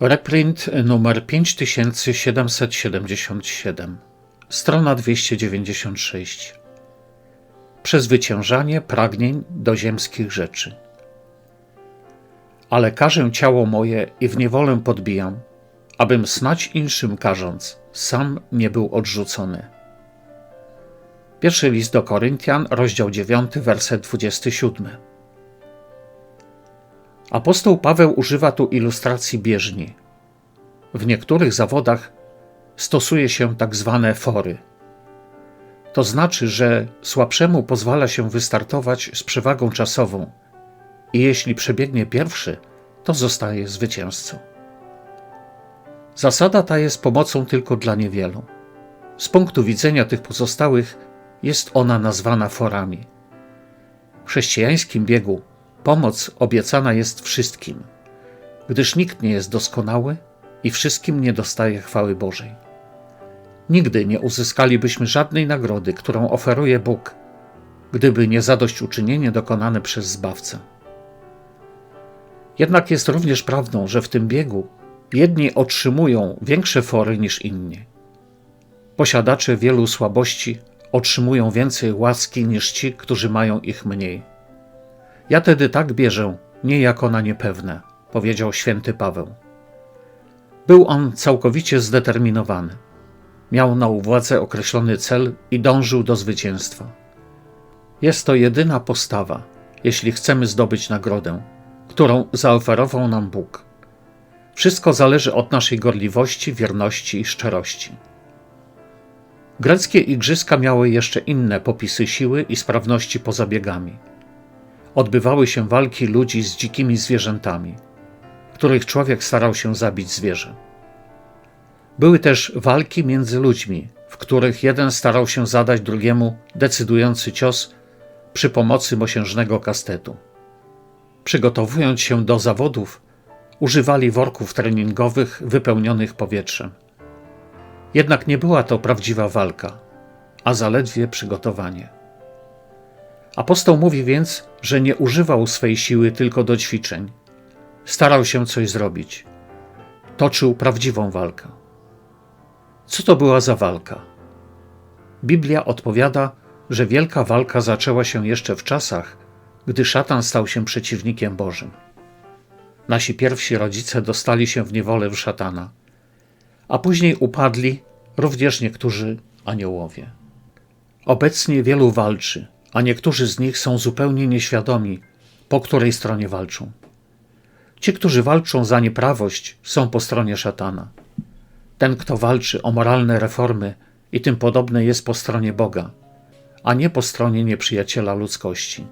Reprint numer 5777, strona 296. Przezwyciężanie pragnień do ziemskich rzeczy. Ale karzę ciało moje i w niewolę podbijam, abym snać inszym karząc, sam nie był odrzucony. Pierwszy list do Koryntian, rozdział 9, werset 27. Apostoł Paweł używa tu ilustracji bieżni. W niektórych zawodach stosuje się tak zwane fory. To znaczy, że słabszemu pozwala się wystartować z przewagą czasową i jeśli przebiegnie pierwszy, to zostaje zwycięzcą. Zasada ta jest pomocą tylko dla niewielu. Z punktu widzenia tych pozostałych jest ona nazwana forami. W chrześcijańskim biegu Pomoc obiecana jest wszystkim, gdyż nikt nie jest doskonały i wszystkim nie dostaje chwały Bożej. Nigdy nie uzyskalibyśmy żadnej nagrody, którą oferuje Bóg, gdyby nie zadośćuczynienie dokonane przez Zbawcę. Jednak jest również prawdą, że w tym biegu jedni otrzymują większe fory niż inni. Posiadacze wielu słabości otrzymują więcej łaski niż ci, którzy mają ich mniej. Ja tedy tak bierzę, nie jako na niepewne, powiedział święty Paweł. Był on całkowicie zdeterminowany. Miał na uwadze określony cel i dążył do zwycięstwa. Jest to jedyna postawa, jeśli chcemy zdobyć nagrodę, którą zaoferował nam Bóg. Wszystko zależy od naszej gorliwości, wierności i szczerości. Greckie igrzyska miały jeszcze inne popisy siły i sprawności poza biegami odbywały się walki ludzi z dzikimi zwierzętami, których człowiek starał się zabić zwierzę. Były też walki między ludźmi, w których jeden starał się zadać drugiemu decydujący cios przy pomocy mosiężnego kastetu. Przygotowując się do zawodów, używali worków treningowych wypełnionych powietrzem. Jednak nie była to prawdziwa walka, a zaledwie przygotowanie. Apostoł mówi więc, że nie używał swej siły tylko do ćwiczeń. Starał się coś zrobić. Toczył prawdziwą walkę. Co to była za walka? Biblia odpowiada, że wielka walka zaczęła się jeszcze w czasach, gdy szatan stał się przeciwnikiem Bożym. Nasi pierwsi rodzice dostali się w niewolę w szatana, a później upadli również niektórzy aniołowie. Obecnie wielu walczy, a niektórzy z nich są zupełnie nieświadomi, po której stronie walczą. Ci, którzy walczą za nieprawość, są po stronie szatana. Ten, kto walczy o moralne reformy i tym podobne, jest po stronie Boga, a nie po stronie nieprzyjaciela ludzkości.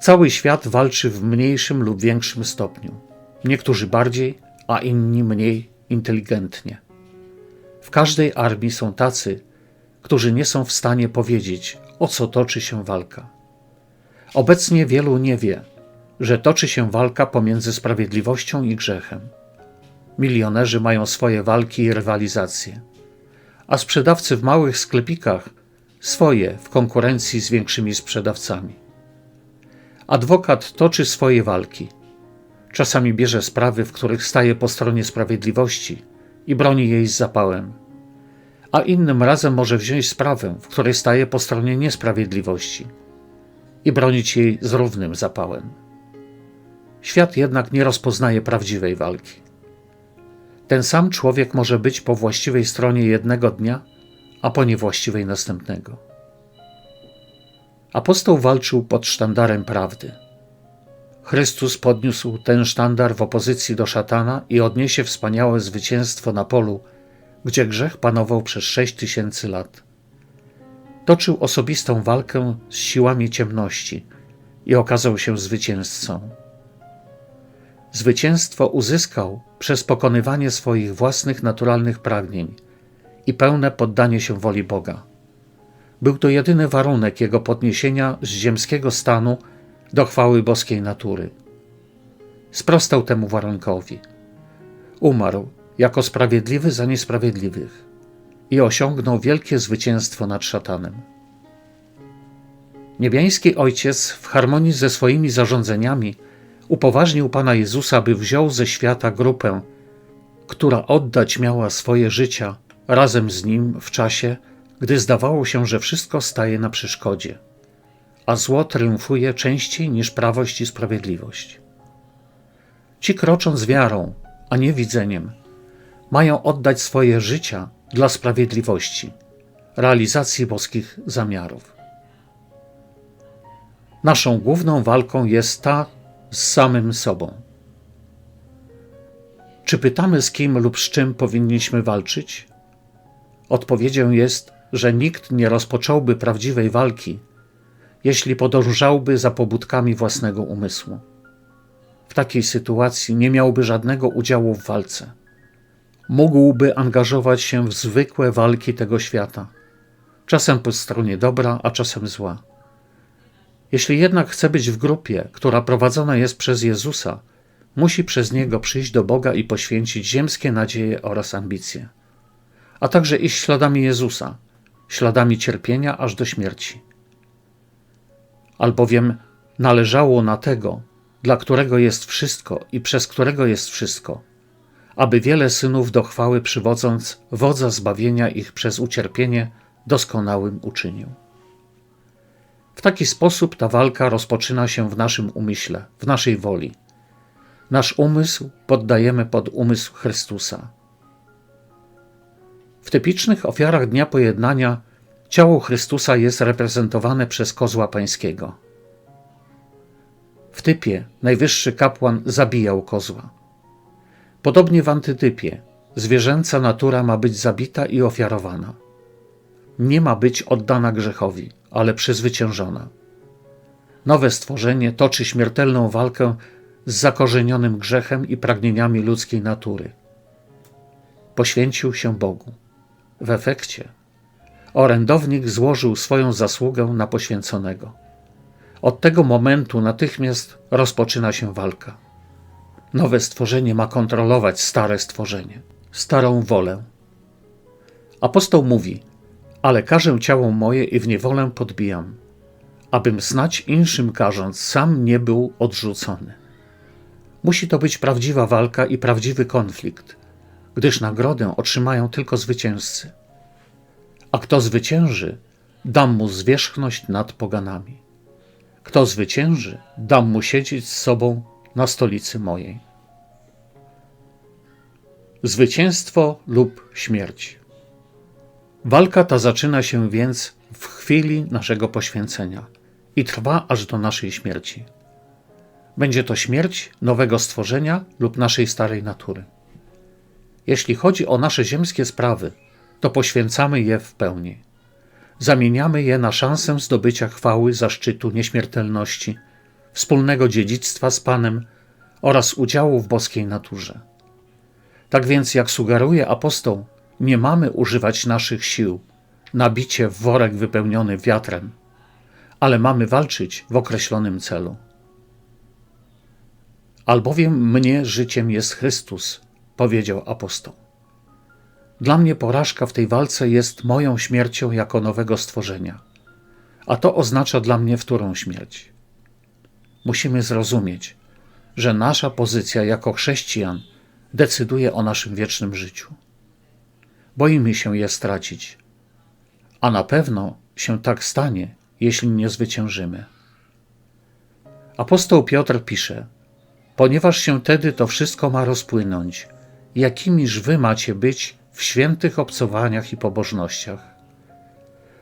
Cały świat walczy w mniejszym lub większym stopniu. Niektórzy bardziej, a inni mniej inteligentnie. W każdej armii są tacy, którzy nie są w stanie powiedzieć, o co toczy się walka. Obecnie wielu nie wie, że toczy się walka pomiędzy sprawiedliwością i grzechem. Milionerzy mają swoje walki i rywalizacje, a sprzedawcy w małych sklepikach swoje w konkurencji z większymi sprzedawcami. Adwokat toczy swoje walki. Czasami bierze sprawy, w których staje po stronie sprawiedliwości i broni jej z zapałem a innym razem może wziąć sprawę, w której staje po stronie niesprawiedliwości i bronić jej z równym zapałem. Świat jednak nie rozpoznaje prawdziwej walki. Ten sam człowiek może być po właściwej stronie jednego dnia, a po niewłaściwej następnego. Apostoł walczył pod sztandarem prawdy. Chrystus podniósł ten sztandar w opozycji do szatana i odniesie wspaniałe zwycięstwo na polu, gdzie grzech panował przez sześć tysięcy lat. Toczył osobistą walkę z siłami ciemności i okazał się zwycięzcą. Zwycięstwo uzyskał przez pokonywanie swoich własnych naturalnych pragnień i pełne poddanie się woli Boga. Był to jedyny warunek jego podniesienia z ziemskiego stanu do chwały boskiej natury. Sprostał temu warunkowi. Umarł jako sprawiedliwy za niesprawiedliwych i osiągnął wielkie zwycięstwo nad szatanem. Niebiański Ojciec w harmonii ze swoimi zarządzeniami upoważnił Pana Jezusa, by wziął ze świata grupę, która oddać miała swoje życia razem z Nim w czasie, gdy zdawało się, że wszystko staje na przeszkodzie, a zło triumfuje częściej niż prawość i sprawiedliwość. Ci krocząc wiarą, a nie widzeniem, mają oddać swoje życia dla sprawiedliwości, realizacji boskich zamiarów. Naszą główną walką jest ta z samym sobą. Czy pytamy, z kim lub z czym powinniśmy walczyć? Odpowiedzią jest, że nikt nie rozpocząłby prawdziwej walki, jeśli podążałby za pobudkami własnego umysłu. W takiej sytuacji nie miałby żadnego udziału w walce. Mógłby angażować się w zwykłe walki tego świata, czasem po stronie dobra, a czasem zła. Jeśli jednak chce być w grupie, która prowadzona jest przez Jezusa, musi przez Niego przyjść do Boga i poświęcić ziemskie nadzieje oraz ambicje, a także iść śladami Jezusa, śladami cierpienia aż do śmierci. Albowiem należało na tego, dla którego jest wszystko i przez którego jest wszystko, aby wiele synów do chwały przywodząc wodza zbawienia ich przez ucierpienie doskonałym uczynił. W taki sposób ta walka rozpoczyna się w naszym umyśle, w naszej woli. Nasz umysł poddajemy pod umysł Chrystusa. W typicznych ofiarach Dnia Pojednania ciało Chrystusa jest reprezentowane przez kozła pańskiego. W typie najwyższy kapłan zabijał kozła. Podobnie w antytypie zwierzęca natura ma być zabita i ofiarowana. Nie ma być oddana grzechowi, ale przezwyciężona. Nowe stworzenie toczy śmiertelną walkę z zakorzenionym grzechem i pragnieniami ludzkiej natury. Poświęcił się Bogu. W efekcie orędownik złożył swoją zasługę na poświęconego. Od tego momentu natychmiast rozpoczyna się walka. Nowe stworzenie ma kontrolować stare stworzenie, starą wolę. Apostoł mówi: Ale każę ciało moje i w niewolę podbijam, abym snać inszym karząc, sam nie był odrzucony. Musi to być prawdziwa walka i prawdziwy konflikt, gdyż nagrodę otrzymają tylko zwycięzcy. A kto zwycięży, dam mu zwierzchność nad poganami. Kto zwycięży, dam mu siedzieć z sobą na stolicy mojej. Zwycięstwo lub śmierć. Walka ta zaczyna się więc w chwili naszego poświęcenia i trwa aż do naszej śmierci. Będzie to śmierć nowego stworzenia lub naszej starej natury. Jeśli chodzi o nasze ziemskie sprawy, to poświęcamy je w pełni. Zamieniamy je na szansę zdobycia chwały, zaszczytu, nieśmiertelności, wspólnego dziedzictwa z Panem oraz udziału w boskiej naturze. Tak więc, jak sugeruje apostoł, nie mamy używać naszych sił na bicie w worek wypełniony wiatrem, ale mamy walczyć w określonym celu. Albowiem mnie życiem jest Chrystus, powiedział apostoł. Dla mnie porażka w tej walce jest moją śmiercią jako nowego stworzenia, a to oznacza dla mnie wtórą śmierć. Musimy zrozumieć, że nasza pozycja jako chrześcijan decyduje o naszym wiecznym życiu. Boimy się je stracić, a na pewno się tak stanie, jeśli nie zwyciężymy. Apostoł Piotr pisze: Ponieważ się tedy to wszystko ma rozpłynąć, jakimiż wy macie być w świętych obcowaniach i pobożnościach,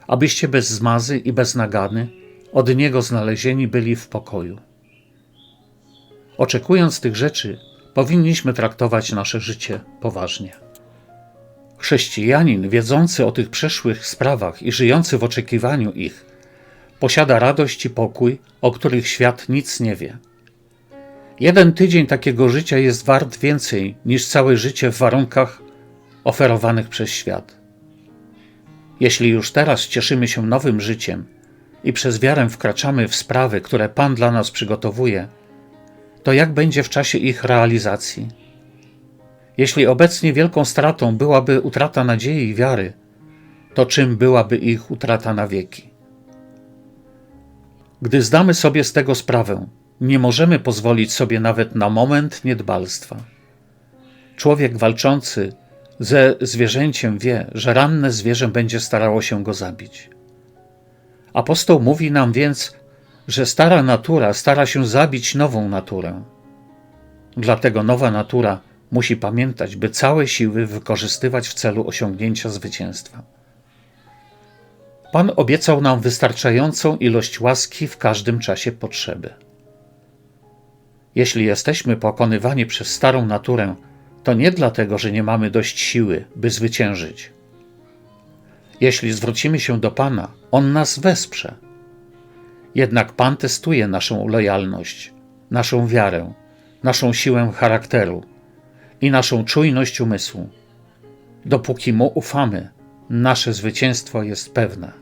abyście bez zmazy i bez nagany od Niego znalezieni byli w pokoju. Oczekując tych rzeczy, powinniśmy traktować nasze życie poważnie. Chrześcijanin, wiedzący o tych przeszłych sprawach i żyjący w oczekiwaniu ich, posiada radość i pokój, o których świat nic nie wie. Jeden tydzień takiego życia jest wart więcej niż całe życie w warunkach oferowanych przez świat. Jeśli już teraz cieszymy się nowym życiem i przez wiarę wkraczamy w sprawy, które Pan dla nas przygotowuje, to jak będzie w czasie ich realizacji? Jeśli obecnie wielką stratą byłaby utrata nadziei i wiary, to czym byłaby ich utrata na wieki? Gdy zdamy sobie z tego sprawę, nie możemy pozwolić sobie nawet na moment niedbalstwa. Człowiek walczący ze zwierzęciem wie, że ranne zwierzę będzie starało się go zabić. Apostoł mówi nam więc, że stara natura stara się zabić nową naturę. Dlatego nowa natura musi pamiętać, by całe siły wykorzystywać w celu osiągnięcia zwycięstwa. Pan obiecał nam wystarczającą ilość łaski w każdym czasie potrzeby. Jeśli jesteśmy pokonywani przez starą naturę, to nie dlatego, że nie mamy dość siły, by zwyciężyć. Jeśli zwrócimy się do Pana, On nas wesprze. Jednak Pan testuje naszą lojalność, naszą wiarę, naszą siłę charakteru i naszą czujność umysłu. Dopóki Mu ufamy, nasze zwycięstwo jest pewne.